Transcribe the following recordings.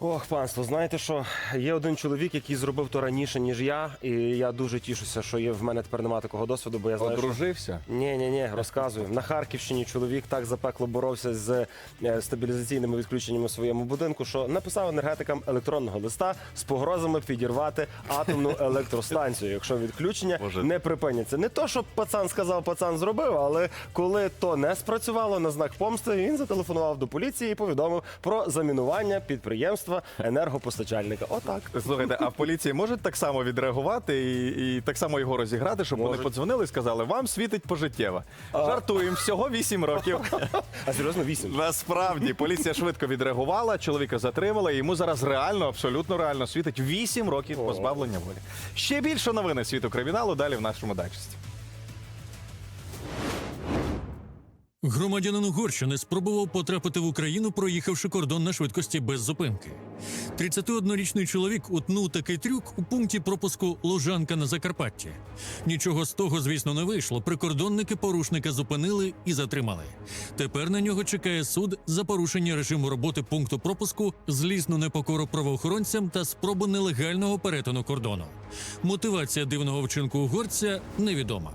Ох, панство, знаєте що? Є один чоловік, який зробив то раніше, ніж я, і я дуже тішуся, що є в мене тепер немає такого досвіду, бо я знаю, що... Одружився? Ні, ні, ні, розказую. На Харківщині чоловік так запекло боровся з е, стабілізаційними відключеннями в своєму будинку, що написав енергетикам електронного листа з погрозами підірвати атомну електростанцію, якщо відключення Боже. не припиняться. Не то, що пацан сказав, пацан зробив, але коли то не спрацювало на знак помсти, він зателефонував до поліції і повідомив про замінування підприємства енергопостачальника. Отак. Слухайте, а в поліції можуть так само відреагувати і, і так само його розіграти, щоб вони Можуть. подзвонили і сказали, вам світить пожиттєво. Жартуємо, всього 8 років. А серйозно вісім. Насправді поліція швидко відреагувала, чоловіка затримала, і йому зараз реально, абсолютно реально світить 8 років позбавлення волі. Ще більше новини світу криміналу далі в нашому дайджесті. Громадянин Угорщини спробував потрапити в Україну, проїхавши кордон на швидкості без зупинки. 31-річний чоловік утнув такий трюк у пункті пропуску Лужанка на Закарпатті. Нічого з того, звісно, не вийшло. Прикордонники порушника зупинили і затримали. Тепер на нього чекає суд за порушення режиму роботи пункту пропуску, злісну непокору правоохоронцям та спробу нелегального перетину кордону. Мотивація дивного вчинку угорця невідома.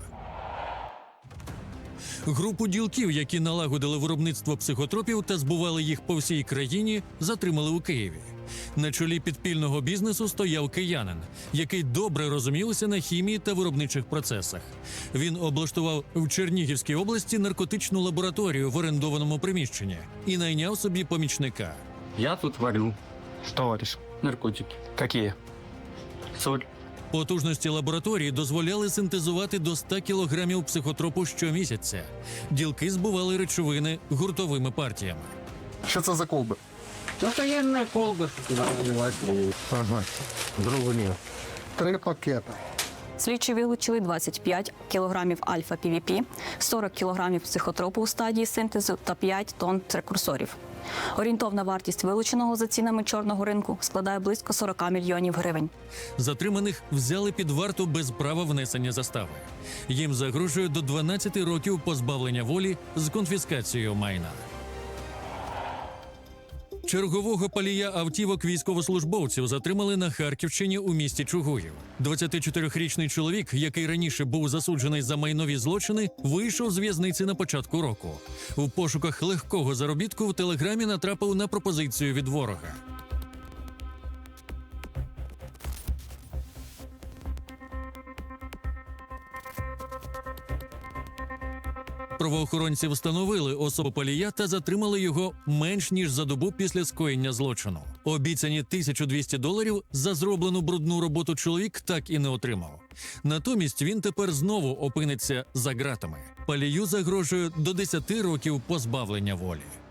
Групу ділків, які налагодили виробництво психотропів та збували їх по всій країні, затримали у Києві. На чолі підпільного бізнесу стояв киянин, який добре розумівся на хімії та виробничих процесах. Він облаштував в Чернігівській області наркотичну лабораторію в орендованому приміщенні і найняв собі помічника. Я тут варю. Что варишь? Наркотики. Какие? Соль. Потужності лабораторії дозволяли синтезувати до 100 кілограмів психотропу щомісяця. Ділки збували речовини гуртовими партіями. Що це за колби? Це воєнна колба. Ага. Зрозумів. Три пакети. Слідчі вилучили 25 кілограмів альфа-ПВП, 40 кілограмів психотропу у стадії синтезу та 5 тонн прекурсорів. Орієнтовна вартість вилученого за цінами чорного ринку складає близько 40 мільйонів гривень. Затриманих взяли під варту без права внесення застави. Їм загрожує до 12 років позбавлення волі з конфіскацією майна. Чергового палія автівок військовослужбовців затримали на Харківщині у місті Чугуїв. 24-річний чоловік, який раніше був засуджений за майнові злочини, вийшов з в'язниці на початку року. У пошуках легкого заробітку в телеграмі натрапив на пропозицію від ворога. Правоохоронці встановили особу палія та затримали його менш ніж за добу після скоєння злочину. Обіцяні 1200 доларів за зроблену брудну роботу чоловік так і не отримав. Натомість він тепер знову опиниться за ґратами. Палію загрожує до 10 років позбавлення волі.